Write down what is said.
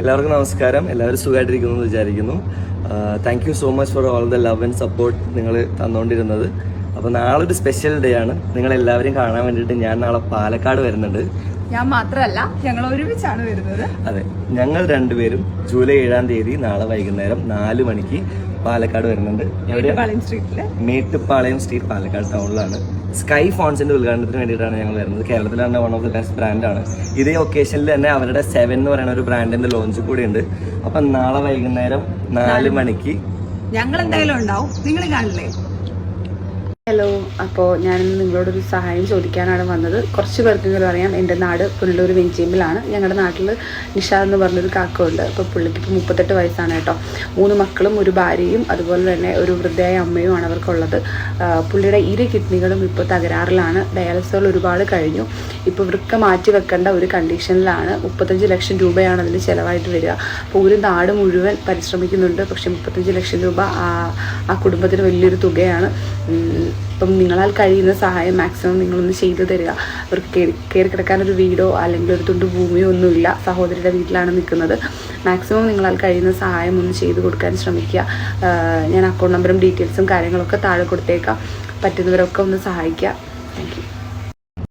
എല്ലാവർക്കും നമസ്കാരം. എല്ലാവരും സുഖമായിട്ടിരിക്കുന്നു എന്ന് വിചാരിക്കുന്നു thank you so much for all the love and support നിങ്ങൾ തന്നുകൊണ്ടിരുന്നത് അപ്പോൾ നാളെ ഒരു സ്പെഷ്യൽ ഡേ ആണ്. നിങ്ങൾ എല്ലാവരെയും കാണാൻ വേണ്ടിയിട്ട് ഞാൻ നാളെ പാലക്കാട് വരുന്നുണ്ട്. ഞാൻ മാത്രമല്ല ഞങ്ങൾ ഒരുമിച്ചാണ് വരുന്നത്. അതെ ഞങ്ങൾ രണ്ടുപേരും ജൂലൈ ഏഴാം തീയതി നാളെ വൈകുന്നേരം നാല് മണിക്ക് പാലക്കാട് വരുന്നുണ്ട്. മേട്ടുപ്പാളയം സ്ട്രീറ്റ് പാലക്കാട് ടൗണിലാണ് സ്കൈ ഫോൺസിന്റെ ഉദ്ഘാടനത്തിന് വേണ്ടിയിട്ടാണ് ഞങ്ങൾ വരുന്നത്. കേരളത്തിൽ തന്നെ വൺ ഓഫ് ദി ബെസ്റ്റ് ബ്രാൻഡാണ് ഇതേ ഒക്കേഷനിൽ തന്നെ അവരുടെ സെവൻ എന്ന് പറയുന്ന ഒരു ബ്രാൻഡിന്റെ ലോഞ്ച് കൂടി ഉണ്ട്. അപ്പം നാളെ വൈകുന്നേരം നാല് മണിക്ക് ഞങ്ങൾ എന്തായാലും ഉണ്ടാവും. നിങ്ങൾ കാണില്ലേ? ഹലോ അപ്പോൾ ഞാനിന്ന് നിങ്ങളോടൊരു സഹായം ചോദിക്കാനാണ് വന്നത്. കുറച്ച് പേർക്കെങ്കിലും അറിയാം എന്റെ നാട് പുനലൂർ വെഞ്ചേമ്പിലാണ്. ഞങ്ങളുടെ നാട്ടിൽ നിഷാദ് എന്ന് പറഞ്ഞൊരു കാക്കുണ്ട് അപ്പോൾ പുള്ളിക്ക് ഇപ്പോൾ മുപ്പത്തെട്ട് വയസ്സാണ് കേട്ടോ. മൂന്ന് മക്കളും ഒരു ഭാര്യയും അതുപോലെ തന്നെ ഒരു വൃദ്ധയായ അമ്മയുമാണ് അവർക്കുള്ളത്. പുള്ളിയുടെ ഇരു കിഡ്നികളും ഇപ്പോൾ തകരാറിലാണ്. ഡയാലിസുകൾ ഒരുപാട് കഴിഞ്ഞു. ഇപ്പോൾ വൃക്ക മാറ്റി വെക്കേണ്ട ഒരു കണ്ടീഷനിലാണ് മുപ്പത്തഞ്ച് ലക്ഷം രൂപയാണ് അതിന് ചിലവായിട്ട് വരിക. അപ്പോൾ ഒരു നാട് മുഴുവൻ പരിശ്രമിക്കുന്നുണ്ട്. പക്ഷേ മുപ്പത്തഞ്ച് ലക്ഷം രൂപ ആ കുടുംബത്തിന് വലിയൊരു തുകയാണ്. ഇപ്പം നിങ്ങളാൽ കഴിയുന്ന സഹായം മാക്സിമം നിങ്ങളൊന്ന് ചെയ്തു തരിക. അവർക്ക് കയറി കിടക്കാനൊരു വീടോ അല്ലെങ്കിൽ ഒരു തുണ്ട് ഭൂമിയോ ഒന്നുമില്ല. സഹോദരിയുടെ വീട്ടിലാണ് നിൽക്കുന്നത്. മാക്സിമം നിങ്ങളാൽ കഴിയുന്ന സഹായം ഒന്ന് ചെയ്തു കൊടുക്കാൻ ശ്രമിക്കുക. ഞാൻ അക്കൗണ്ട് നമ്പറും ഡീറ്റെയിൽസും കാര്യങ്ങളൊക്കെ താഴെ കൊടുത്തേക്കാം. പറ്റുന്നവരൊക്കെ ഒന്ന് സഹായിക്കുക. താങ്ക്